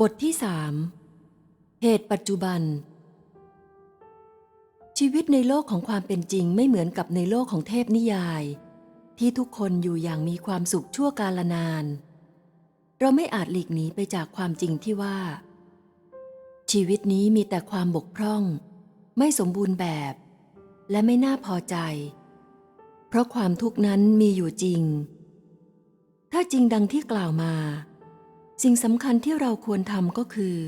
บทที่สามเหตุปัจจุบัน ชีวิตในโลกของความเป็นจริงไม่เหมือนกับในโลกของเทพนิยาย ที่ทุกคนอยู่อย่างมีความสุขชั่วกาลนาน เราไม่อาจหลีกหนีไปจากความจริงที่ว่า ชีวิตนี้มีแต่ความบกพร่อง ไม่สมบูรณ์แบบ และไม่น่าพอใจ เพราะความทุกข์นั้นมีอยู่จริง ถ้าจริงดังที่กล่าวมา สิ่งสำคัญที่เราควรทำก็คือ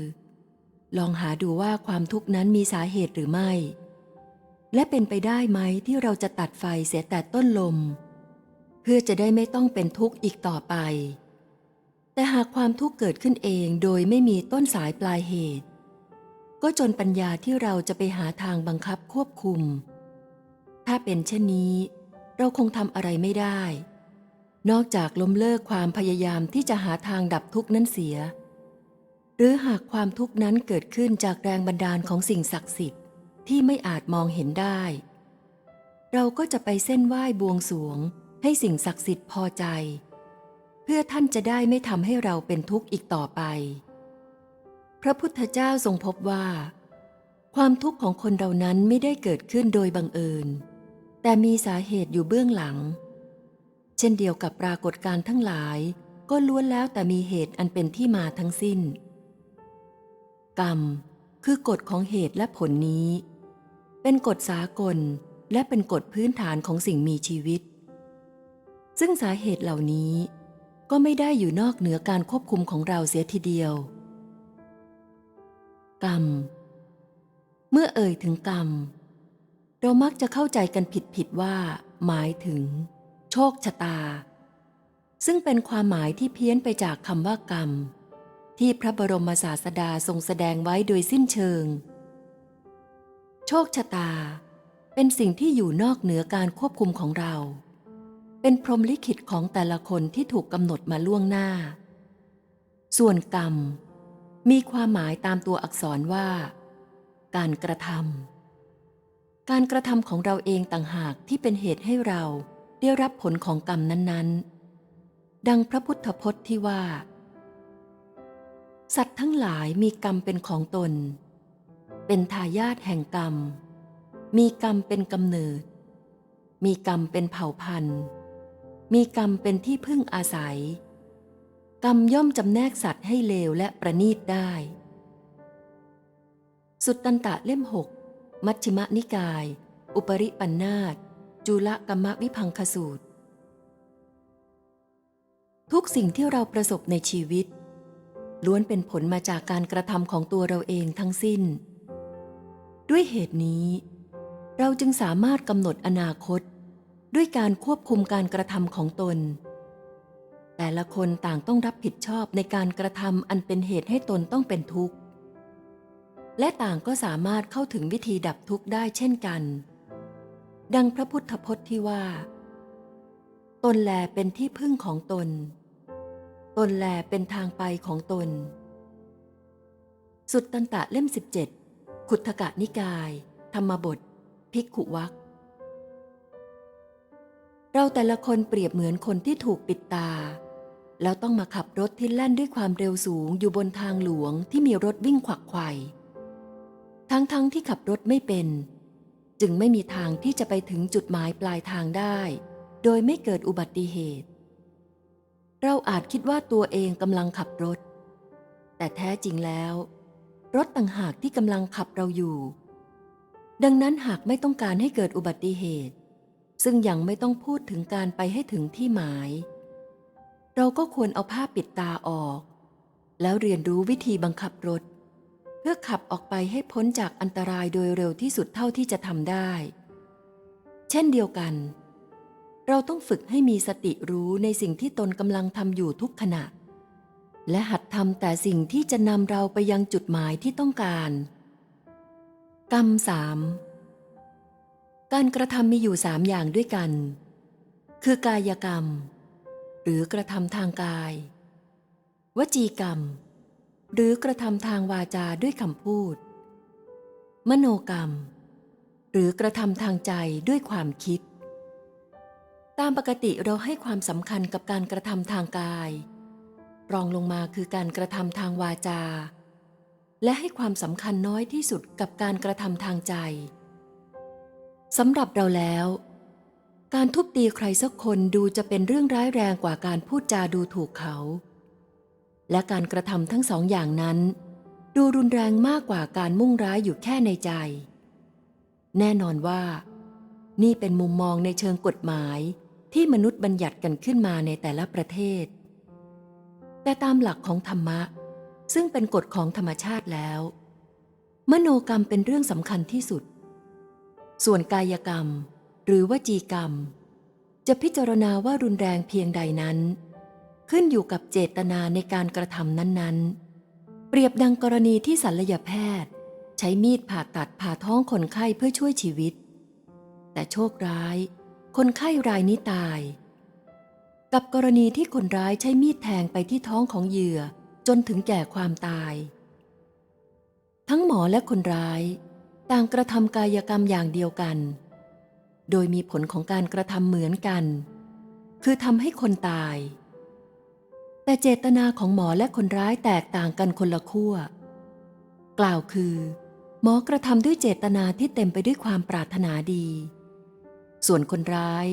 ลองหาดูว่าความทุกข์นั้นมีสาเหตุหรือไม่ และเป็นไปได้ไหมที่เราจะตัดไฟเสียแต่ต้นลม เพื่อจะได้ไม่ต้องเป็นทุกข์อีกต่อไป แต่หากความทุกข์เกิดขึ้นเองโดยไม่มีต้นสายปลายเหตุ ก็จนปัญญาที่เราจะไปหาทางบังคับควบคุม ถ้าเป็นเช่นนี้ เราคงทำอะไรไม่ได้ นอกจากล้มเลิกความพยายามที่จะหาทางดับทุกข์นั้นเสีย หรือหากความทุกข์นั้นเกิดขึ้นจากแรงบันดาลของสิ่งศักดิ์สิทธิ์ที่ไม่อาจมองเห็นได้ เราก็จะไปเส้นไหว้บวงสวง ให้สิ่งศักดิ์สิทธิ์พอใจ เพื่อท่านจะได้ไม่ทำให้เราเป็นทุกข์อีกต่อไป พระพุทธเจ้าทรงพบว่า ความทุกข์ของคนเรานั้นไม่ได้เกิดขึ้นโดยบังเอิญ แต่มีสาเหตุอยู่เบื้องหลัง เช่นเดียวกับปรากฏการ์ทั้งหลาย ก็ล้วนแล้วแต่มีเหตุอันเป็นที่มาทั้งสิ้น กรรม คือกฎของเหตุและผลนี้ เป็นกฎสากลและเป็นกฎพื้นฐานของสิ่งมีชีวิต ซึ่งสาเหตุเหล่านี้ ก็ไม่ได้อยู่นอกเหนือการควบคุมของเราเสียทีเดียว กรรม เมื่อเอ่ยถึงกรรม เรามักจะเข้าใจกันผิดๆว่า หมายถึง โชคชะตา ซึ่งเป็นความหมายที่เพี้ยนไปจากคำว่ากรรม ที่พระบรมศาสดาทรงแสดงไว้โดยสิ้นเชิง โชคชะตา เป็นสิ่งที่อยู่นอกเหนือการควบคุมของเรา เป็นพรหมลิขิตของแต่ละคนที่ถูกกำหนดมาล่วงหน้า ส่วนกรรม มีความหมายตามตัวอักษรว่า การกระทำการกระทำของเราเองต่างหากที่เป็นเหตุให้เรา ได้รับผลของกรรมนั้น ๆ ดังพระพุทธพจน์ที่ว่า สัตว์ทั้งหลายมีกรรมเป็นของตน เป็นทายาทแห่งกรรม มีกรรมเป็นกำเนิด มีกรรมเป็นเผ่าพันธุ์ มีกรรมเป็นที่พึ่งอาศัย กรรมย่อมจำแนกสัตว์ให้เลวและประนีตได้ สุตตันตะเล่มหกมัชฌิมนิกาย อุปริปันธาต จุลกรรมวิพังคสูตร ทุกสิ่งที่เราประสบในชีวิต ล้วนเป็นผลมาจากการกระทำของตัวเราเองทั้งสิ้น ด้วยเหตุนี้ เราจึงสามารถกำหนดอนาคต ด้วยการควบคุมการกระทำของตน แต่ละคนต่างต้องรับผิดชอบในการกระทำอันเป็นเหตุให้ตนต้องเป็นทุกข์ และต่างก็สามารถเข้าถึงวิธีดับทุกข์ได้เช่นกัน ดังพระพุทธพจน์ที่ว่า ตนแลเป็นที่พึ่งของตน ตนแลเป็นทางไปของตน สุตตันตะเล่ม 17 ขุทธกะนิกาย ธรรมบท ภิกขุวักเราแต่ละคนเปรียบเหมือนคนที่ถูกปิดตา แล้วต้องมาขับรถที่แล่นด้วยความเร็วสูงอยู่บนทางหลวงที่มีรถวิ่งขวักไขว่ทั้งๆทที่ขับรถไม่เป็น จึงไม่มีทางที่จะไปถึงจุดหมายปลายทางได้ โดยไม่เกิดอุบัติเหตุ เราอาจคิดว่าตัวเองกำลังขับรถ แต่แท้จริงแล้ว รถต่างหากที่กำลังขับเราอยู่ ดังนั้นหากไม่ต้องการให้เกิดอุบัติเหตุ ซึ่งยังไม่ต้องพูดถึงการไปให้ถึงที่หมาย เราก็ควรเอาผ้าปิดตาออก แล้วเรียนรู้วิธีบังคับรถ พื่อขับออกไปให้พ้นจากอันตรายโดยเร็วที่สุดเท่าที่จะทำได้ เช่นเดียวกัน เราต้องฝึกให้มีสติรู้ในสิ่งที่ตนกำลังทำอยู่ทุกขณะ และหัดทำแต่สิ่งที่จะนำเราไปยังจุดหมายที่ต้องการ กรรมสามการกระทำมีอยู่สามอย่างด้วยกัน คือกายกรรม หรือกระทำทางกาย วจีกรรม หรือกระทำทางวาจาด้วยคำพูด มโนกรรม หรือกระทำทางใจด้วยความคิด ตามปกติเราให้ความสำคัญกับการกระทำทางกาย รองลงมาคือการกระทำทางวาจา และให้ความสำคัญน้อยที่สุดกับการกระทำทางใจสำหรับเราแล้ว การทุบตีใครสักคนดูจะเป็นเรื่องร้ายแรงกว่าการพูดจาดูถูกเขา และการกระทำทั้งสองอย่างนั้น ดูรุนแรงมากกว่าการมุ่งร้ายอยู่แค่ในใจ แน่นอนว่า นี่เป็นมุมมองในเชิงกฎหมายที่มนุษย์บัญญัติกันขึ้นมาในแต่ละประเทศ แต่ตามหลักของธรรมะ ซึ่งเป็นกฎของธรรมชาติแล้ว มโนกรรมเป็นเรื่องสำคัญที่สุด ส่วนกายกรรม หรือวจีกรรม จะพิจารณาว่ารุนแรงเพียงใดนั้น ขึ้นอยู่กับเจตนาในการกระทำนั้นๆ เปรียบดังกรณีที่ศัลยแพทย์ ใช้มีดผ่าตัดผ่าท้องคนไข้เพื่อช่วยชีวิต แต่โชคร้าย คนไข้รายนี้ตาย กับกรณีที่คนร้ายใช้มีดแทงไปที่ท้องของเหยื่อจนถึงแก่ความตาย ทั้งหมอและคนร้าย ต่างกระทำกายกรรมอย่างเดียวกัน โดยมีผลของการกระทำเหมือนกัน คือทำให้คนตาย แต่เจตนาของหมอและคนร้ายแตกต่างกันคนละขั้ว กล่าวคือ หมอกระทำด้วยเจตนาที่เต็มไปด้วยความปรารถนาดี ส่วนคนร้าย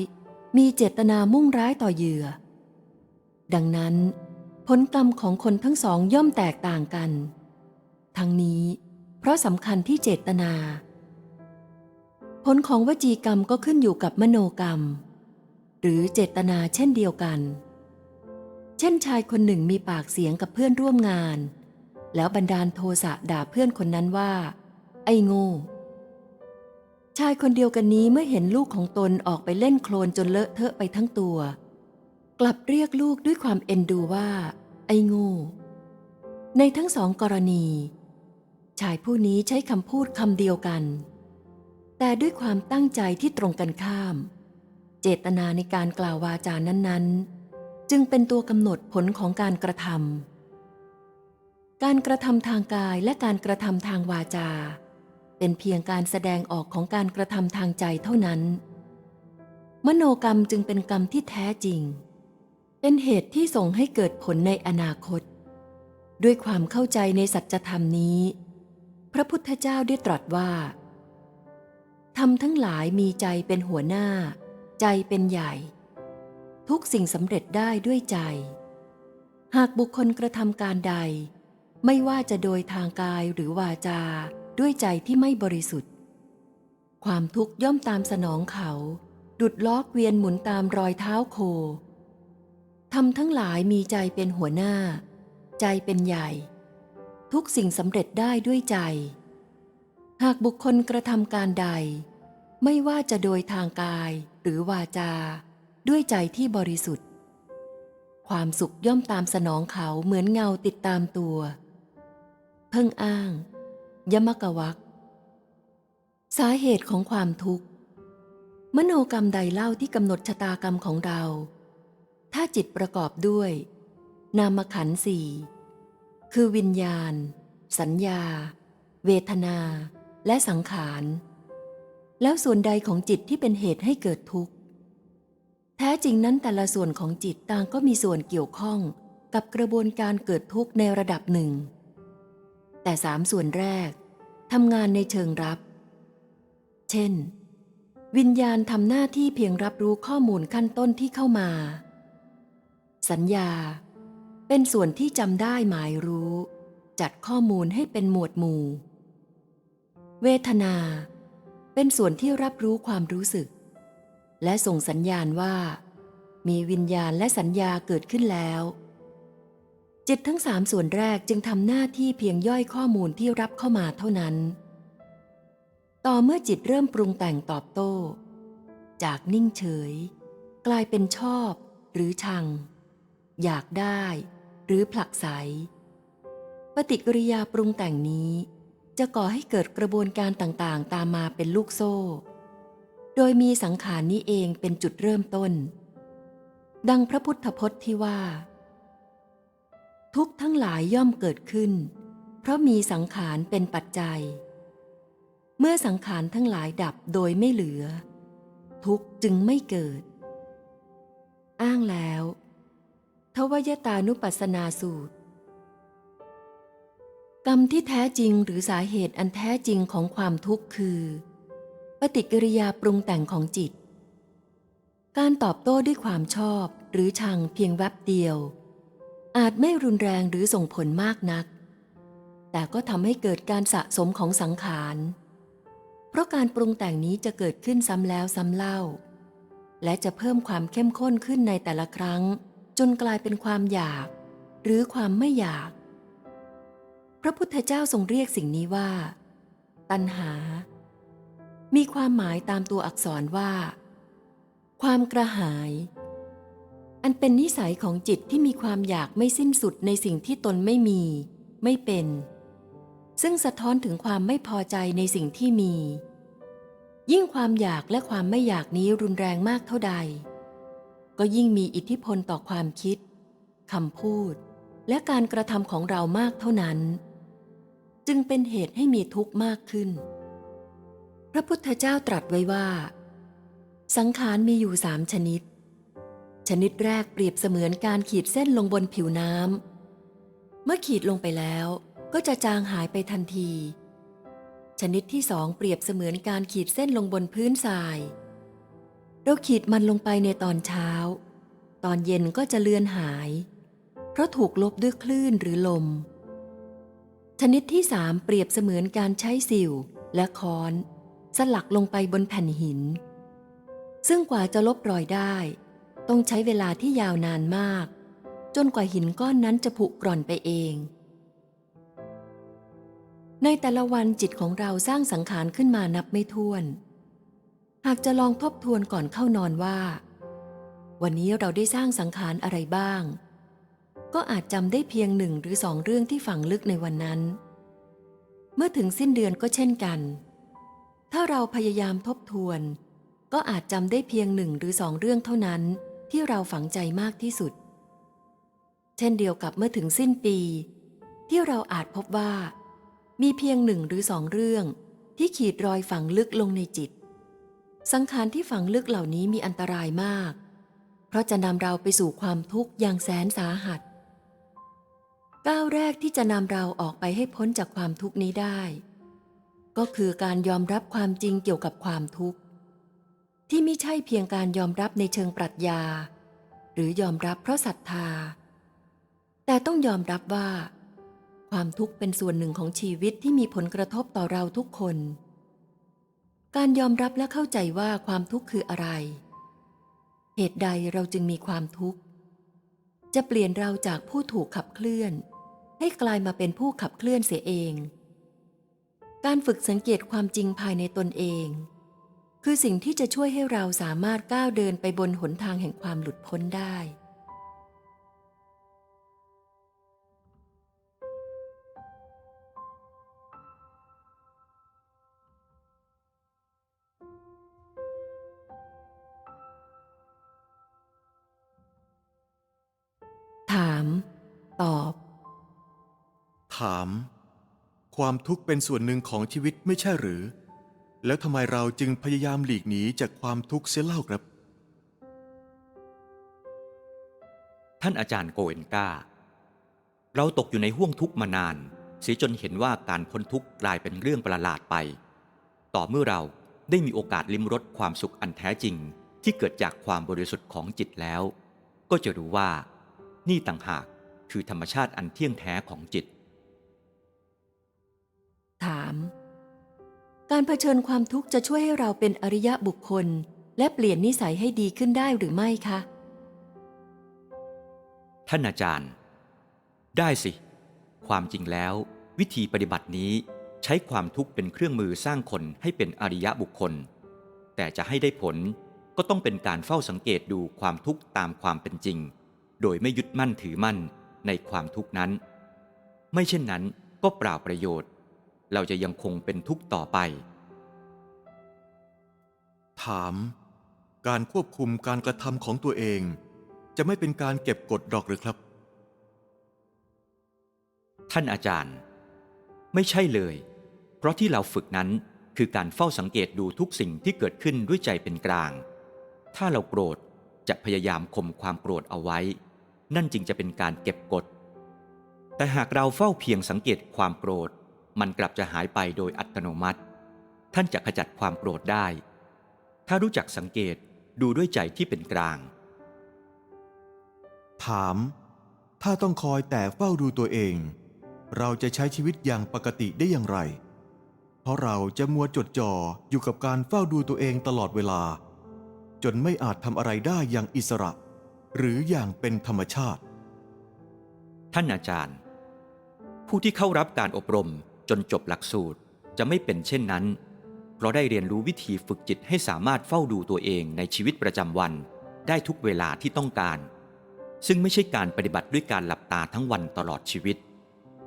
มีเจตนามุ่งร้ายต่อเหยื่อ ดังนั้น ผลกรรมของคนทั้งสองย่อมแตกต่างกัน ทั้งนี้ เพราะสำคัญที่เจตนา ผลของวจีกรรมก็ขึ้นอยู่กับมโนกรรม หรือเจตนาเช่นเดียวกัน ช่นชายคนหนึ่งมีปากเสียงกับเพื่อนร่วมงาน แล้วบันดาลโทสะด่าเพื่อนคนนั้นว่า ไอ้โง่ชายคนเดียวกันนี้เมื่อเห็นลูกของตนออกไปเล่นโคลนจนเลอะเทอะไปทั้งตัว กลับเรียกลูกด้วยความเอ็นดูว่า ไอ้โง่ในทั้งสองกรณี ชายผู้นี้ใช้คำพูดคำเดียวกัน แต่ด้วยความตั้งใจที่ตรงกันข้าม เจตนาในการกล่าววาจานั้นๆ จึงเป็นตัวกำหนดผลของการกระทำการกระทำทางกายและการกระทำทางวาจา เป็นเพียงการแสดงออกของการกระทำทางใจเท่านั้น มโนกรรมจึงเป็นกรรมที่แท้จริง เป็นเหตุที่ส่งให้เกิดผลในอนาคต ด้วยความเข้าใจในสัจธรรมนี้ พระพุทธเจ้าได้ตรัสว่าทำทั้งหลายมีใจเป็นหัวหน้า ใจเป็นใหญ่ ทุกสิ่งสำเร็จได้ด้วยใจ หากบุคคลกระทำการใด ไม่ว่าจะโดยทางกายหรือวาจาด้วยใจที่ไม่บริสุทธิ์ ความทุกข์ย่อมตามสนองเขา ดุดล้อเวียนหมุนตามรอยเท้าโคทำทั้งหลายมีใจเป็นหัวหน้า ใจเป็นใหญ่ ทุกสิ่งสำเร็จได้ด้วยใจ หากบุคคลกระทำการใด ไม่ว่าจะโดยทางกายหรือวาจา ด้วยใจที่บริสุทธิ์ ความสุขย่อมตามสนองเขาเหมือนเงาติดตามตัว เพิ่งอ้าง ยมกวักสาเหตุของความทุกข์ มโนกรรมใดเล่าที่กำหนดชะตากรรมของเรา ถ้าจิตประกอบด้วย นามขันธ์สี่คือวิญญาณ สัญญา เวทนา และสังขาร แล้วส่วนใดของจิตที่เป็นเหตุให้เกิดทุกข์ แท้จริงนั้นแต่ละส่วนของจิตต่างก็มีส่วนเกี่ยวข้องกับกระบวนการเกิดทุกข์ในระดับหนึ่ง แต่สามส่วนแรกทำงานในเชิงรับ เช่น วิญญาณทำหน้าที่เพียงรับรู้ข้อมูลขั้นต้นที่เข้ามา สัญญา เป็นส่วนที่จำได้หมายรู้ จัดข้อมูลให้เป็นหมวดหมู่ เวทนา เป็นส่วนที่รับรู้ความรู้สึก และส่งสัญญาณว่า มีวิญญาณและสัญญาเกิดขึ้นแล้ว จิตทั้งสามส่วนแรกจึงทำหน้าที่เพียงย่อยข้อมูลที่รับเข้ามาเท่านั้น ต่อเมื่อจิตเริ่มปรุงแต่งตอบโต้ จากนิ่งเฉย กลายเป็นชอบ หรือชัง อยากได้ หรือผลักไสปฏิกิริยาปรุงแต่งนี้จะก่อให้เกิดกระบวนการต่างๆ ตามมาเป็นลูกโซ่ โดยมีสังขารนี้เองเป็นจุดเริ่มต้น ดังพระพุทธพจน์ที่ว่า ทุกทั้งหลายย่อมเกิดขึ้น เพราะมีสังขารเป็นปัจจัย เมื่อสังขารทั้งหลายดับโดยไม่เหลือ ทุกจึงไม่เกิด อ้างแล้วทวยตานุปัสนาสูตร กรรมที่แท้จริงหรือสาเหตุอันแท้จริงของความทุกข์คือ ฏิกิริยาปรุงแต่งของจิต การตอบโต้ด้วยความชอบหรือชังเพียงแวบเดียว อาจไม่รุนแรงหรือส่งผลมากนัก แต่ก็ทำให้เกิดการสะสมของสังขารเพราะการปรุงแต่งนี้จะเกิดขึ้นซ้ำแล้วซ้ำเล่า และจะเพิ่มความเข้มข้นขึ้นในแต่ละครั้ง จนกลายเป็นความอยาก หรือความไม่อยาก พระพุทธเจ้าทรงเรียกสิ่งนี้ว่า ตัณหา มีความหมายตามตัวอักษรว่า ความกระหาย อันเป็นนิสัยของจิตที่มีความอยากไม่สิ้นสุดในสิ่งที่ตนไม่มี ไม่เป็น ซึ่งสะท้อนถึงความไม่พอใจในสิ่งที่มี ยิ่งความอยากและความไม่อยากนี้รุนแรงมากเท่าใด ก็ยิ่งมีอิทธิพลต่อความคิดคำพูด และการกระทำของเรามากเท่านั้น จึงเป็นเหตุให้มีทุกข์มากขึ้น พระพุทธเจ้าตรัสไว้ว่า สังขารมีอยู่สามชนิด ชนิดแรกเปรียบเสมือนการขีดเส้นลงบนผิวน้ำเมื่อขีดลงไปแล้วก็จะจางหายไปทันที ชนิดที่สองเปรียบเสมือนการขีดเส้นลงบนพื้นทราย เราขีดมันลงไปในตอนเช้า ตอนเย็นก็จะเลือนหาย เพราะถูกลบด้วยคลื่นหรือลม ชนิดที่สามเปรียบเสมือนการใช้สิวและค้อน สลักลงไปบนแผ่นหิน ซึ่งกว่าจะลบรอยได้ ต้องใช้เวลาที่ยาวนานมาก จนกว่าหินก้อนนั้นจะผุกร่อนไปเอง ในแต่ละวันจิตของเราสร้างสังขารขึ้นมานับไม่ถ้วน หากจะลองทบทวนก่อนเข้านอนว่า วันนี้เราได้สร้างสังขารอะไรบ้าง ก็อาจจำได้เพียงหนึ่งหรือสองเรื่องที่ฝังลึกในวันนั้น เมื่อถึงสิ้นเดือนก็เช่นกัน ถ้าเราพยายามทบทวน ก็อาจจำได้เพียงหนึ่งหรือสองเรื่องเท่านั้นที่เราฝังใจมากที่สุด เช่นเดียวกับเมื่อถึงสิ้นปี ที่เราอาจพบว่า มีเพียงหนึ่งหรือสองเรื่อง ที่ขีดรอยฝังลึกลงในจิต สังขารที่ฝังลึกเหล่านี้มีอันตรายมาก เพราะจะนำเราไปสู่ความทุกข์อย่างแสนสาหัสก้าวแรกที่จะนำเราออกไปให้พ้นจากความทุกข์นี้ได้ ก็คือการยอมรับความจริงเกี่ยวกับความทุกข์ ที่ไม่ใช่เพียงการยอมรับในเชิงปรัชญา หรือยอมรับเพราะศรัทธา แต่ต้องยอมรับว่า ความทุกข์เป็นส่วนหนึ่งของชีวิตที่มีผลกระทบต่อเราทุกคน การยอมรับและเข้าใจว่าความทุกข์คืออะไร เหตุใดเราจึงมีความทุกข์ จะเปลี่ยนเราจากผู้ถูกขับเคลื่อน ให้กลายมาเป็นผู้ขับเคลื่อนเสียเอง การฝึกสังเกตความจริงภายในตนเอง คือสิ่งที่จะช่วยให้เราสามารถก้าวเดินไปบนหนทางแห่งความหลุดพ้นได้ ถาม ตอบ ถาม ความทุกข์เป็นส่วนหนึ่งของชีวิตไม่ใช่หรือ แล้วทำไมเราจึงพยายามหลีกหนีจากความทุกข์เสียเล่าครับ ท่านอาจารย์โกเอนกาเราตกอยู่ในห่วงทุกข์มานานเสียจนเห็นว่าการพ้นทุกข์กลายเป็นเรื่องประหลาดไป ต่อเมื่อเราได้มีโอกาสลิ้มรสความสุขอันแท้จริง ที่เกิดจากความบริสุทธิ์ของจิตแล้ว ก็จะรู้ว่า นี่ต่างหากคือธรรมชาติอันเที่ยงแท้ของจิต ถาม การเผชิญความทุกข์จะช่วยให้เราเป็นอริยะบุคคล และเปลี่ยนนิสัยให้ดีขึ้นได้หรือไม่คะ ท่านอาจารย์ ได้สิ ความจริงแล้ว วิธีปฏิบัตินี้ใช้ความทุกข์เป็นเครื่องมือสร้างคนให้เป็นอริยะบุคคล แต่จะให้ได้ผลก็ต้องเป็นการเฝ้าสังเกตดูความทุกข์ตามความเป็นจริง โดยไม่ยึดมั่นถือมั่นในความทุกข์นั้น ไม่เช่นนั้นก็เปล่าประโยชน์ เราจะยังคงเป็นทุกข์ต่อไป ถาม การควบคุมการกระทำของตัวเอง จะไม่เป็นการเก็บกดดอกหรือครับ ท่านอาจารย์ ไม่ใช่เลย เพราะที่เราฝึกนั้นคือการเฝ้าสังเกตดูทุกสิ่งที่เกิดขึ้นด้วยใจเป็นกลาง ถ้าเราโกรธจะพยายามข่มความโกรธเอาไว้ นั่นจึงจะเป็นการเก็บกด แต่หากเราเฝ้าเพียงสังเกตความโกรธ มันกลับจะหายไปโดยอัตโนมัติ ท่านจะขจัดความโกรธได้ ถ้ารู้จักสังเกตดูด้วยใจที่เป็นกลาง ถาม ถ้าต้องคอยแต่เฝ้าดูตัวเอง เราจะใช้ชีวิตอย่างปกติได้อย่างไร เพราะเราจะมัวจดจ่ออยู่กับการเฝ้าดูตัวเองตลอดเวลา จนไม่อาจทำอะไรได้อย่างอิสระ หรืออย่างเป็นธรรมชาติ ท่านอาจารย์ ผู้ที่เข้ารับการอบรม จนจบหลักสูตรจะไม่เป็นเช่นนั้น เพราะได้เรียนรู้วิธีฝึกจิตให้สามารถเฝ้าดูตัวเองในชีวิตประจำวัน ได้ทุกเวลาที่ต้องการ ซึ่งไม่ใช่การปฏิบัติด้วยการหลับตาทั้งวันตลอดชีวิต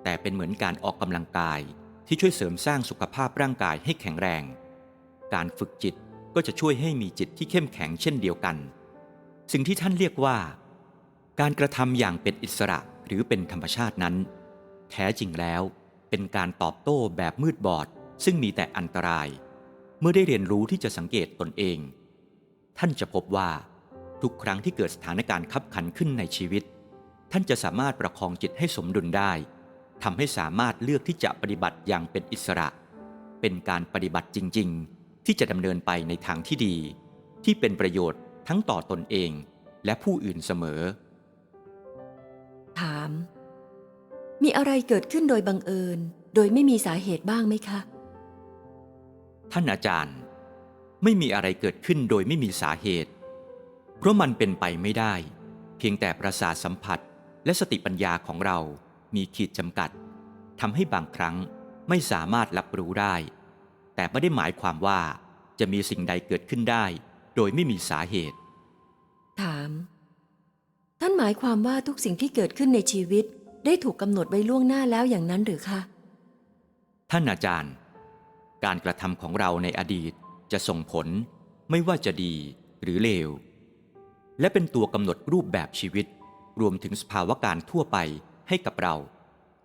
แต่เป็นเหมือนการออกกำลังกายที่ช่วยเสริมสร้างสุขภาพร่างกายให้แข็งแรง การฝึกจิตก็จะช่วยให้มีจิตที่เข้มแข็งเช่นเดียวกัน สิ่งที่ท่านเรียกว่า การกระทำอย่างเป็นอิสระหรือเป็นธรรมชาตินั้น แท้จริงแล้ว เป็นการตอบโต้แบบมืดบอด ซึ่งมีแต่อันตราย เมื่อได้เรียนรู้ที่จะสังเกตตนเอง ท่านจะพบว่า ทุกครั้งที่เกิดสถานการณ์ขับขันขึ้นในชีวิต ท่านจะสามารถประคองจิตให้สมดุลได้ทำให้สามารถเลือกที่จะปฏิบัติอย่างเป็นอิสระ เป็นการปฏิบัติจริง ๆ ที่จะดำเนินไปในทางที่ดี ที่เป็นประโยชน์ทั้งต่อตนเองและผู้อื่นเสมอ ถาม มีอะไรเกิดขึ้นโดยบังเอิญ โดยไม่มีสาเหตุบ้างไหมคะ ท่านอาจารย์ ไม่มีอะไรเกิดขึ้นโดยไม่มีสาเหตุ เพราะมันเป็นไปไม่ได้ เพียงแต่ประสาทสัมผัสและสติปัญญาของเรามีขีดจำกัดทำให้บางครั้งไม่สามารถรับรู้ได้ แต่ไม่ได้หมายความว่าจะมีสิ่งใดเกิดขึ้นได้ โดยไม่มีสาเหตุ ถาม ท่านหมายความว่าทุกสิ่งที่เกิดขึ้นในชีวิต ได้ถูกกำหนดไว้ล่วงหน้าแล้วอย่างนั้นหรือคะท่านอาจารย์ การกระทำของเราในอดีตจะส่งผลไม่ว่าจะดีหรือเลว และเป็นตัวกำหนดรูปแบบชีวิต รวมถึงสภาวะการทั่วไปให้กับเรา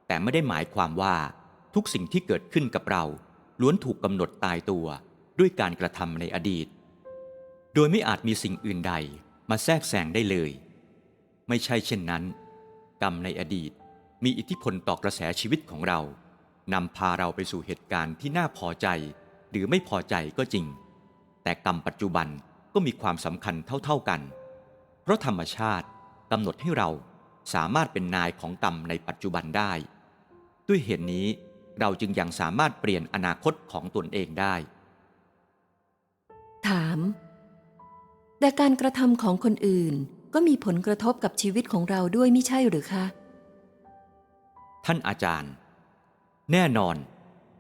แต่ไม่ได้หมายความว่าทุกสิ่งที่เกิดขึ้นกับเรา ล้วนถูกกำหนดตายตัวด้วยการกระทำในอดีต โดยไม่อาจมีสิ่งอื่นใดมาแทรกแซงได้เลย ไม่ใช่เช่นนั้น กรรมในอดีต มีอิทธิพลต่อกระแสชีวิตของเรานำพาเราไปสู่เหตุการณ์ที่น่าพอใจ หรือไม่พอใจก็จริง แต่กรรมปัจจุบันก็มีความสำคัญเท่าๆกัน เพราะธรรมชาติกำหนดให้เราสามารถเป็นนายของกรรมในปัจจุบันได้ ด้วยเหตุนนี้เราจึงยังสามารถเปลี่ยนอนาคตของตนเองได้ ถาม แต่การกระทำของคนอื่นก็มีผลกระทบกับชีวิตของเราด้วยไม่ใช่หรือคะ ท่านอาจารย์ แน่นอน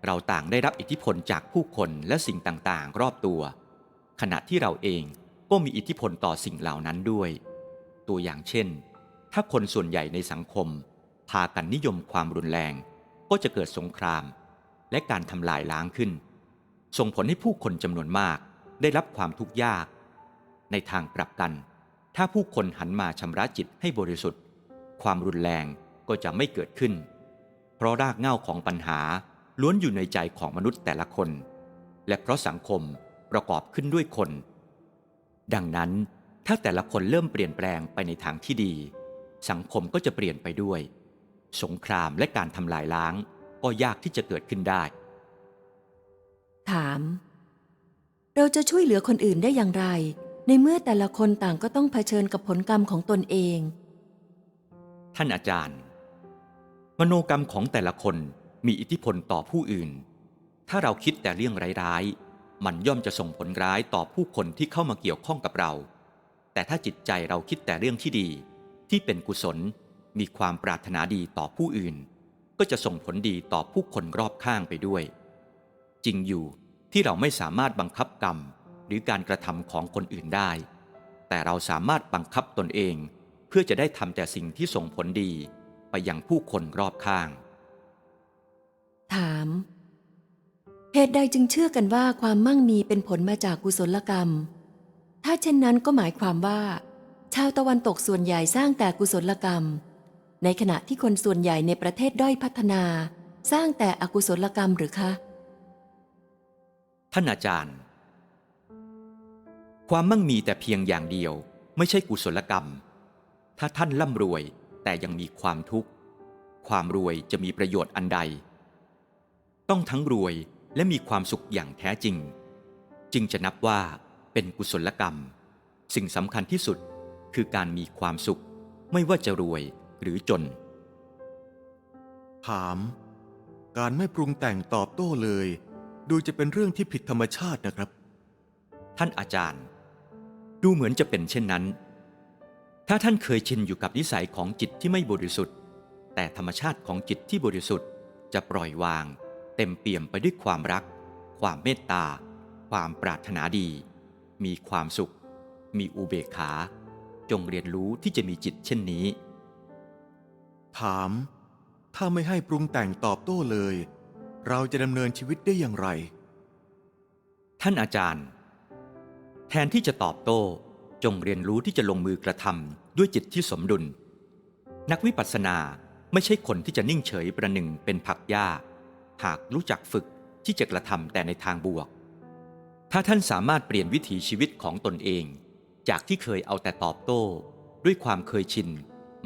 เราต่างได้รับอิทธิพลจากผู้คนและสิ่งต่างๆ รอบตัว ขณะที่เราเองก็มีอิทธิพลต่อสิ่งเหล่านั้นด้วย ตัวอย่างเช่น ถ้าคนส่วนใหญ่ในสังคม พากันนิยมความรุนแรง ก็จะเกิดสงคราม และการทำลายล้างขึ้น ส่งผลให้ผู้คนจำนวนมากได้รับความทุกข์ยาก ในทางกลับกัน ถ้าผู้คนหันมาชำระจิตให้บริสุทธิ์ ความรุนแรงก็จะไม่เกิดขึ้น เพราะรากเหง้าของปัญหาล้วนอยู่ในใจของมนุษย์แต่ละคน และเพราะสังคมประกอบขึ้นด้วยคน ดังนั้นถ้าแต่ละคนเริ่มเปลี่ยนแปลงไปในทางที่ดี สังคมก็จะเปลี่ยนไปด้วย สงครามและการทำลายล้าง ก็ยากที่จะเกิดขึ้นได้ ถาม เราจะช่วยเหลือคนอื่นได้อย่างไร ในเมื่อแต่ละคนต่างก็ต้องเผชิญกับผลกรรมของตนเอง ท่านอาจารย์ มโนกรรมของแต่ละคนมีอิทธิพลต่อผู้อื่น ถ้าเราคิดแต่เรื่องร้ายๆ มันย่อมจะส่งผลร้ายต่อผู้คนที่เข้ามาเกี่ยวข้องกับเรา แต่ถ้าจิตใจเราคิดแต่เรื่องที่ดี ที่เป็นกุศล มีความปรารถนาดีต่อผู้อื่น ก็จะส่งผลดีต่อผู้คนรอบข้างไปด้วย จริงอยู่ที่เราไม่สามารถบังคับกรรมหรือการกระทำของคนอื่นได้ แต่เราสามารถบังคับตนเอง เพื่อจะได้ทำแต่สิ่งที่ส่งผลดี ไปยังผู้คนรอบข้าง ถาม เหตุใดจึงเชื่อกันว่าความมั่งมีเป็นผลมาจากกุศลกรรม ถ้าเช่นนั้นก็หมายความว่า ชาวตะวันตกส่วนใหญ่สร้างแต่กุศลกรรม ในขณะที่คนส่วนใหญ่ในประเทศด้อยพัฒนา สร้างแต่อกุศลกรรมหรือคะ ท่านอาจารย์ ความมั่งมีแต่เพียงอย่างเดียว ไม่ใช่กุศลกรรม ถ้าท่านร่ำรวย แต่ยังมีความทุกข์ ความรวยจะมีประโยชน์อันใด ต้องทั้งรวยและมีความสุขอย่างแท้จริง จึงจะนับว่าเป็นกุศลกรรม สิ่งสำคัญที่สุดคือการมีความสุข ไม่ว่าจะรวยหรือจน ถาม การไม่ปรุงแต่งตอบโต้เลย ดูจะเป็นเรื่องที่ผิดธรรมชาตินะครับ ท่านอาจารย์ ดูเหมือนจะเป็นเช่นนั้น ถ้าท่านเคยชินอยู่กับนิสัยของจิตที่ไม่บริสุทธิ์ แต่ธรรมชาติของจิตที่บริสุทธิ์จะปล่อยวาง เต็มเปี่ยมไปด้วยความรัก ความเมตตา ความปรารถนาดี มีความสุข มีอุเบกขา จงเรียนรู้ที่จะมีจิตเช่นนี้ ถาม ถ้าไม่ให้ปรุงแต่งตอบโต้เลย เราจะดำเนินชีวิตได้อย่างไร ท่านอาจารย์ แทนที่จะตอบโต้จงเรียนรู้ที่จะลงมือกระทำ ด้วยจิตที่สมดุล นักวิปัสสนาไม่ใช่คนที่จะนิ่งเฉยประหนึ่งเป็นผักหญ้า หากรู้จักฝึกที่จะกระทำแต่ในทางบวก ถ้าท่านสามารถเปลี่ยนวิถีชีวิตของตนเอง จากที่เคยเอาแต่ตอบโต้ ด้วยความเคยชิน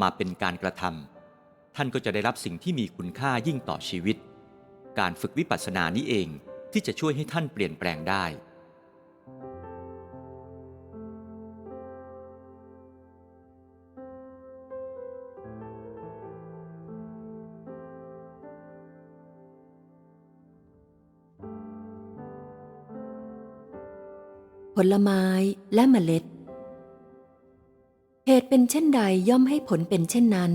มาเป็นการกระทำท่านก็จะได้รับสิ่งที่มีคุณค่ายิ่งต่อชีวิต การฝึกวิปัสสนานี้เองที่จะช่วยให้ท่านเปลี่ยนแปลงได้ ผลไม้และเมล็ด เหตุเป็นเช่นใดย่อมให้ผลเป็นเช่นนั้น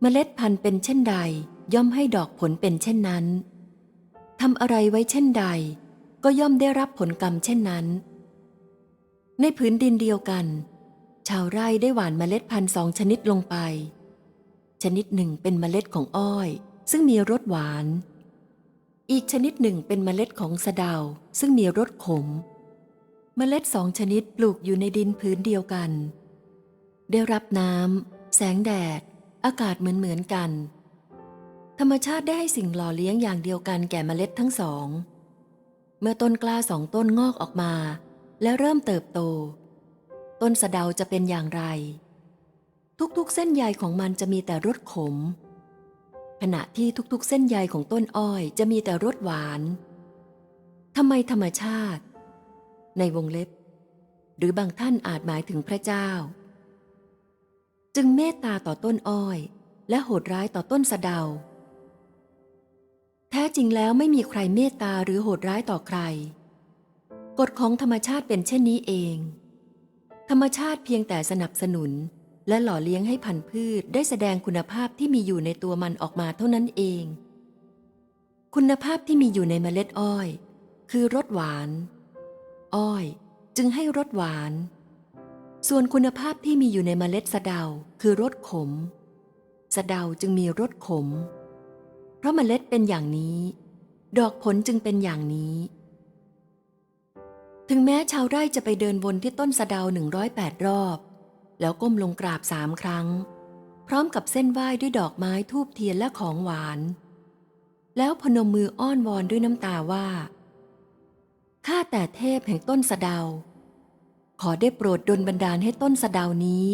เมล็ดพันธุ์เป็นเช่นใดย่อมให้ดอกผลเป็นเช่นนั้นทำอะไรไว้เช่นใด ก็ย่อมได้รับผลกรรมเช่นนั้น ในผืนดินเดียวกัน ชาวไร่ได้หว่านเมล็ดพันธุ์สองชนิดลงไป ชนิดหนึ่งเป็นเมล็ดของอ้อย ซึ่งมีรสหวาน อีกชนิดหนึ่งเป็นเมล็ดของสะเดาซึ่งมีรสขม เมล็ดสองชนิดปลูกอยู่ในดินพื้นเดียวกัน ได้รับน้ำแสงแดด อากาศเหมือนเหมือนๆกัน ธรรมชาติได้ให้สิ่งหล่อเลี้ยงอย่างเดียวกันแก่เมล็ดทั้งสอง เมื่อต้นกล้าสองต้นงอกออกมา และเริ่มเติบโต ต้นสะเดาจะเป็นอย่างไร ทุกๆเส้นใยของมันจะมีแต่รสขม ขณะที่ทุกๆเส้นใยของต้นอ้อยจะมีแต่รสหวานทำไมธรรมชาติ ในวงเล็บ หรือบางท่านอาจหมายถึงพระเจ้า จึงเมตตาต่อต้นอ้อย และโหดร้ายต่อต้นสะเดา แท้จริงแล้วไม่มีใครเมตตาหรือโหดร้ายต่อใคร กฎของธรรมชาติเป็นเช่นนี้เอง ธรรมชาติเพียงแต่สนับสนุนและหล่อเลี้ยงให้พันธุ์พืชได้แสดงคุณภาพที่มีอยู่ในตัวมันออกมาเท่านั้นเอง คุณภาพที่มีอยู่ในเมล็ดอ้อย คือรสหวาน อ้อยจึงให้รสหวาน ส่วนคุณภาพที่มีอยู่ในเมล็ดสะเดาคือรสขม สะเดาจึงมีรสขม เพราะเมล็ดเป็นอย่างนี้ ดอกผลจึงเป็นอย่างนี้ ถึงแม้ชาวไร่จะไปเดินวนที่ต้นสะเดาหนึ่งร้อยแปดรอบ แล้วก้มลงกราบสามครั้ง พร้อมกับเส้นไหว้ด้วยดอกไม้ทูบเทียนและของหวาน แล้วพนมมืออ้อนวอนด้วยน้ำตาว่า ข้าแต่เทพแห่งต้นสะเดา ขอได้โปรดดลบันดาลให้ต้นสะเดานี้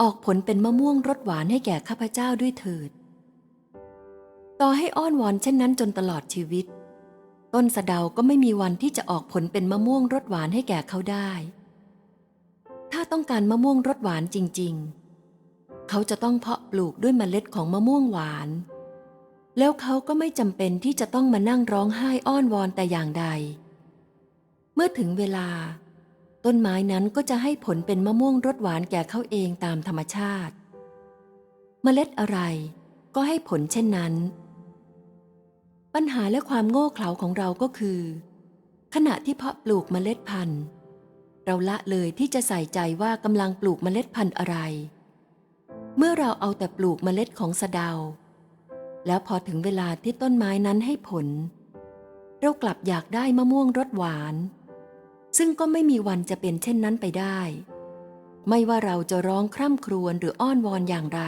ออกผลเป็นมะม่วงรสหวานให้แก่ข้าพเจ้าด้วยเถิด ต่อให้อ้อนวอนเช่นนั้นจนตลอดชีวิต ต้นสะเดาก็ไม่มีวันที่จะออกผลเป็นมะม่วงรสหวานให้แก่เขาได้ ถ้าต้องการมะม่วงรสหวานจริง ๆ เขาจะต้องเพาะปลูกด้วยเมล็ดของมะม่วงหวาน แล้วเขาก็ไม่จำเป็นที่จะต้องมานั่งร้องไห้อ้อนวอนแต่อย่างใด เมื่อถึงเวลา ต้นไม้นั้นก็จะให้ผลเป็นมะม่วงรสหวานแก่เขาเองตามธรรมชาติ เมล็ดอะไรก็ให้ผลเช่นนั้น ปัญหาและความโง่เขลาของเราก็คือ ขณะที่เพาะปลูกเมล็ดพันธุ์ เราละเลยที่จะใส่ใจว่ากำลังปลูกเมล็ดพันธุ์อะไร เมื่อเราเอาแต่ปลูกเมล็ดของสะเดา แล้วพอถึงเวลาที่ต้นไม้นั้นให้ผล เรากลับอยากได้มะม่วงรสหวาน ซึ่งก็ไม่มีวันจะเป็นเช่นนั้นไปได้ ไม่ว่าเราจะร้องคร่ำครวญหรืออ้อนวอนอย่างไร